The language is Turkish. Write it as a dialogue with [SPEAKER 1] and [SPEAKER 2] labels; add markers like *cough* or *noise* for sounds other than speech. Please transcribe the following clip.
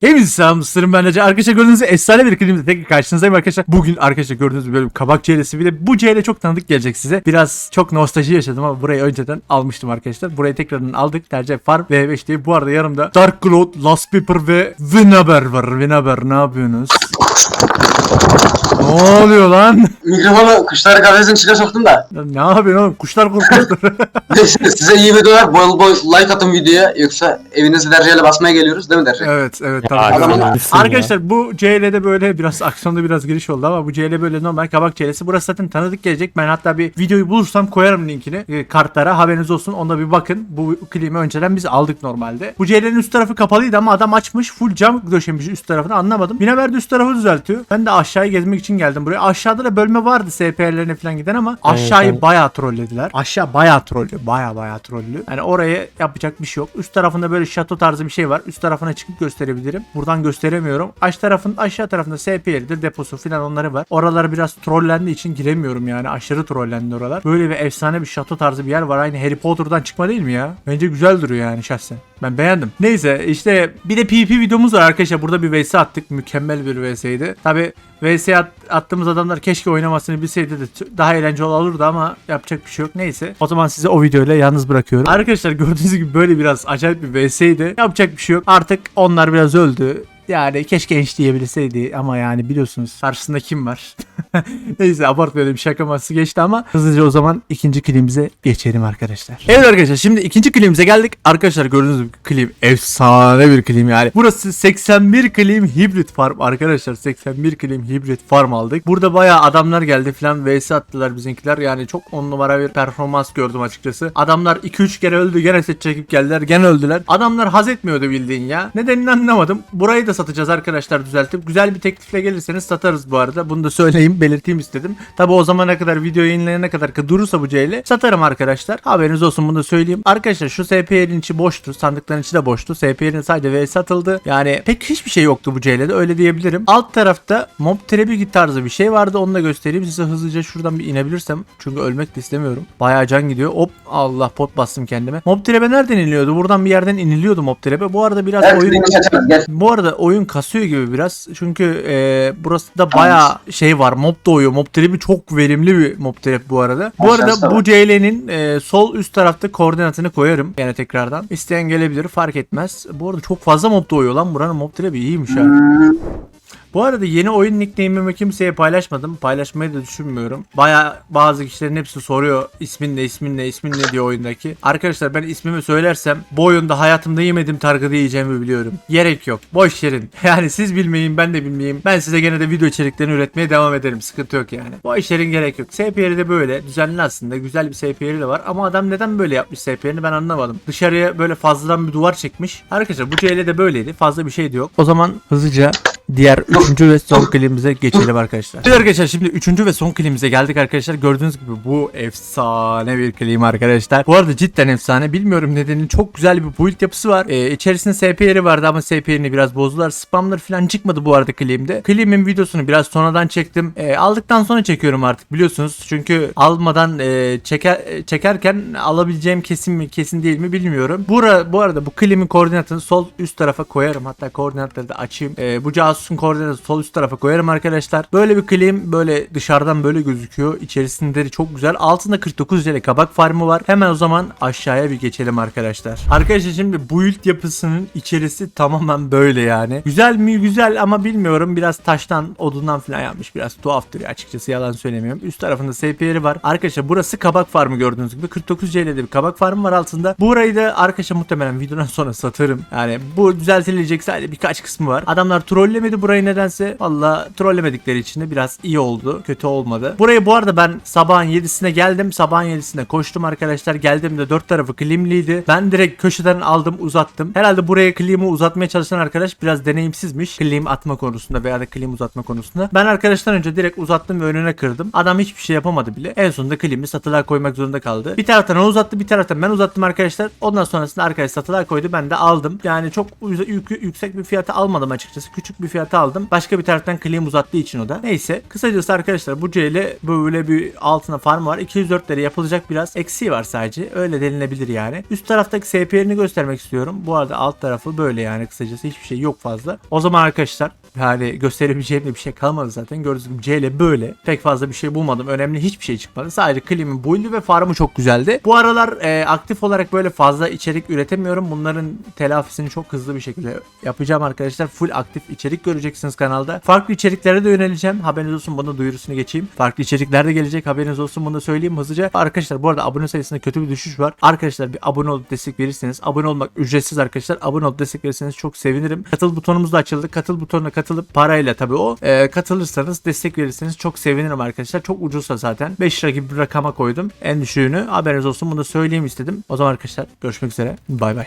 [SPEAKER 1] Hepinize selam mısırım ben Recep. Arkadaşlar gördüğünüz efsane bir klibimde tekrar karşınızdayım arkadaşlar. Bugün arkadaşlar gördüğünüz böyle kabak çeyresi bir de bu çeyre çok tanıdık gelecek size. Biraz çok nostalji yaşadım ama burayı önceden almıştım arkadaşlar. Burayı tekrardan aldık. Tercih Farm V5 diye. Bu arada yanımda Dark Cloud, Last Paper ve Vinaber var. Vinaber ne yapıyorsunuz? Ne oluyor lan?
[SPEAKER 2] Mikrofonu kuşları kafesin içine soktum da.
[SPEAKER 1] Ya Ne yapıyorsun oğlum? Kuşlar korkmuştur. *laughs*
[SPEAKER 2] Size iyi videolar. Bol bol like atın videoya. Yoksa evinizi derceyle basmaya geliyoruz değil mi derce?
[SPEAKER 1] evet evet tabii.
[SPEAKER 2] adamın-
[SPEAKER 1] Arkadaşlar bu CL'de böyle biraz aksiyonda biraz giriş oldu ama bu CL böyle normal kabak CL'si. Burası zaten tanıdık gelecek. Ben hatta bir videoyu bulursam koyarım linkini e, kartlara haberiniz olsun. Onda bir bakın. Bu klimi önceden biz aldık normalde. Bu CL'nin üst tarafı kapalıydı ama adam açmış. Full cam döşemiş üst tarafını anlamadım. Binaver de üst tarafı düzeltiyor. Ben de aşağıyı gezmek için geldim buraya. Aşağıda da bölme vardı SPR'lerine falan giden ama aşağıyı
[SPEAKER 3] evet.
[SPEAKER 1] bayağı trollediler. Aşağı bayağı trollü. Bayağı bayağı trollü. Yani oraya yapacak bir şey yok. Üst tarafında böyle şato tarzı bir şey var. Üst tarafına çıkıp gösterebilirim. Buradan gösteremiyorum. Aş tarafın aşağı tarafında SPL'dir deposu falan onları var. Oralar biraz trollendiği için giremiyorum yani. Aşırı trollendi oralar. Böyle bir efsane bir şato tarzı bir yer var. Aynı Harry Potter'dan çıkma değil mi ya? Bence güzel duruyor yani şahsen. Ben beğendim. Neyse işte bir de PvP videomuz var arkadaşlar. Burada bir vs attık. Mükemmel bir vs'ydi. Tabi vs at- attığımız adamlar keşke oynamasını bilseydi de daha eğlenceli olurdu ama yapacak bir şey yok. Neyse. O zaman sizi o videoyla yalnız bırakıyorum. Arkadaşlar gördüğünüz gibi böyle biraz acayip bir vs'ydi. Yapacak bir şey yok. Artık onlar biraz öldü. Yani keşke enş diyebilseydi ama yani biliyorsunuz karşısında kim var? *laughs* Neyse abartmayalım şaka masası geçti ama hızlıca o zaman ikinci klibimize geçelim arkadaşlar. Evet arkadaşlar şimdi ikinci klibimize geldik. Arkadaşlar gördüğünüz gibi klip efsane bir klip yani. Burası 81 klim hibrit farm arkadaşlar 81 klim hibrit farm aldık. Burada bayağı adamlar geldi falan vs attılar bizimkiler yani çok on numara bir performans gördüm açıkçası. Adamlar 2-3 kere öldü gene set çekip geldiler gene öldüler. Adamlar haz etmiyordu bildiğin ya. Nedenini anlamadım. Burayı da satacağız arkadaşlar düzeltip. Güzel bir teklifle gelirseniz satarız bu arada. Bunu da söyleyeyim belirteyim istedim. Tabi o zamana kadar video yayınlayana kadar ki durursa bu CL satarım arkadaşlar. Haberiniz olsun bunu da söyleyeyim. Arkadaşlar şu SPR'in içi boştu. Sandıkların içi de boştu. SPR'in sadece V satıldı. Yani pek hiçbir şey yoktu bu CL'de öyle diyebilirim. Alt tarafta mob trebi tarzı bir şey vardı. Onu da göstereyim size hızlıca şuradan bir inebilirsem. Çünkü ölmek de istemiyorum. Bayağı can gidiyor. Hop Allah pot bastım kendime. Mob trebe nereden iniliyordu? Buradan bir yerden iniliyordu mob trebe. Bu arada biraz
[SPEAKER 2] Gel
[SPEAKER 1] oyun... Bu arada oyun kasıyor gibi biraz. Çünkü e, burası da bayağı şey var. Mob doğuyor. Mob trap'i çok verimli bir mob trap bu arada. Bu arada
[SPEAKER 2] da
[SPEAKER 1] bu. CL'nin e, sol üst tarafta koordinatını koyarım. Yine tekrardan. İsteyen gelebilir fark etmez. Bu arada çok fazla mob doğuyor lan. Buranın mob trap'i iyiymiş ha. Bu arada yeni oyun nickname'imi kimseye paylaşmadım. Paylaşmayı da düşünmüyorum. Baya bazı kişilerin hepsi soruyor ismin ne ismin ne ismin ne diyor oyundaki. Arkadaşlar ben ismimi söylersem bu oyunda hayatımda yemediğim targıda yiyeceğimi biliyorum. Gerek yok. Boş yerin. *laughs* Yani siz bilmeyin ben de bilmeyeyim. Ben size gene de video içeriklerini üretmeye devam ederim. Sıkıntı yok yani. Boş yerin gerek yok. SPR'i de böyle düzenli aslında. Güzel bir SPR'i de var. Ama adam neden böyle yapmış SPR'ini ben anlamadım. Dışarıya böyle fazladan bir duvar çekmiş. Arkadaşlar bu CL de böyleydi. Fazla bir şey de yok. O zaman hızlıca diğer üçüncü ve son klibimize geçelim arkadaşlar. Evet arkadaşlar şimdi üçüncü ve son klibimize geldik arkadaşlar. Gördüğünüz gibi bu efsane bir klip arkadaşlar. Bu arada cidden efsane. Bilmiyorum nedenini çok güzel bir build yapısı var. Ee, içerisinde SPR'i vardı ama SPR'ini biraz bozdular. Spamlar falan çıkmadı bu arada klibimde. Klibimin videosunu biraz sonradan çektim. Ee, aldıktan sonra çekiyorum artık biliyorsunuz. Çünkü almadan e, çeker, e, çekerken alabileceğim kesin mi kesin değil mi bilmiyorum. Bu, ara- bu arada bu klimin koordinatını sol üst tarafa koyarım. Hatta koordinatları da açayım. Ee, bu casusun koordinatı sol üst tarafa koyarım arkadaşlar. Böyle bir klim böyle dışarıdan böyle gözüküyor. İçerisinde de çok güzel. Altında 49 TL kabak farmı var. Hemen o zaman aşağıya bir geçelim arkadaşlar. Arkadaşlar şimdi build yapısının içerisi tamamen böyle yani. Güzel mi? Güzel ama bilmiyorum. Biraz taştan, odundan falan yapmış. Biraz tuhaftır açıkçası yalan söylemiyorum. Üst tarafında SPR'i var. Arkadaşlar burası kabak farmı gördüğünüz gibi. 49 CL'de bir kabak farmı var altında. Burayı da arkadaşlar muhtemelen videodan sonra satarım. Yani bu düzeltilecek sadece birkaç kısmı var. Adamlar trollemedi burayı nedense. Valla trollemedikleri için de biraz iyi oldu. Kötü olmadı. Buraya bu arada ben sabahın 7'sine geldim. Sabahın 7'sine koştum arkadaşlar. Geldim de dört tarafı klimliydi. Ben direkt köşeden aldım uzattım. Herhalde buraya klimi uzatmaya çalışan arkadaş biraz deneyimsizmiş. Klim atma konusunda veya da klim uzatma konusunda. Ben arkadaştan önce direkt uzattım ve önüne kırdım. Adam hiçbir şey yapamadı bile. En sonunda klimi satılığa koymak zorunda kaldı. Bir taraftan o uzattı bir taraftan ben uzattım arkadaşlar. Ondan sonrasında arkadaş satılığa koydu ben de aldım. Yani çok yüksek bir fiyata almadım açıkçası. Küçük bir fiyata aldım. Başka bir taraftan claim uzattığı için o da. Neyse. Kısacası arkadaşlar bu C ile böyle bir altına farm var. 204 lira yapılacak biraz eksiği var sadece. Öyle denilebilir yani. Üst taraftaki SPR'ini göstermek istiyorum. Bu arada alt tarafı böyle yani kısacası hiçbir şey yok fazla. O zaman arkadaşlar yani gösterebileceğim de bir şey kalmadı zaten. Gördüğünüz gibi C ile böyle. Pek fazla bir şey bulmadım. Önemli hiçbir şey çıkmadı. Sadece klimin buydu ve farmı çok güzeldi. Bu aralar e, aktif olarak böyle fazla içerik üretemiyorum. Bunların telafisini çok hızlı bir şekilde yapacağım arkadaşlar. Full aktif içerik göreceksiniz kanalda. Farklı içeriklere de yöneleceğim. Haberiniz olsun bana duyurusunu geçeyim. Farklı içerikler de gelecek. Haberiniz olsun bunu da söyleyeyim hızlıca. Arkadaşlar bu arada abone sayısında kötü bir düşüş var. Arkadaşlar bir abone olup destek verirseniz abone olmak ücretsiz arkadaşlar. Abone olup destek verirseniz çok sevinirim. Katıl butonumuz da açıldı. Katıl butonuna katılıp parayla tabii o. e, katılırsanız destek verirseniz çok sevinirim arkadaşlar. Çok ucuzsa zaten. 5 lira gibi bir rakama koydum. En düşüğünü haberiniz olsun bunu da söyleyeyim istedim. O zaman arkadaşlar görüşmek üzere. Bay bay.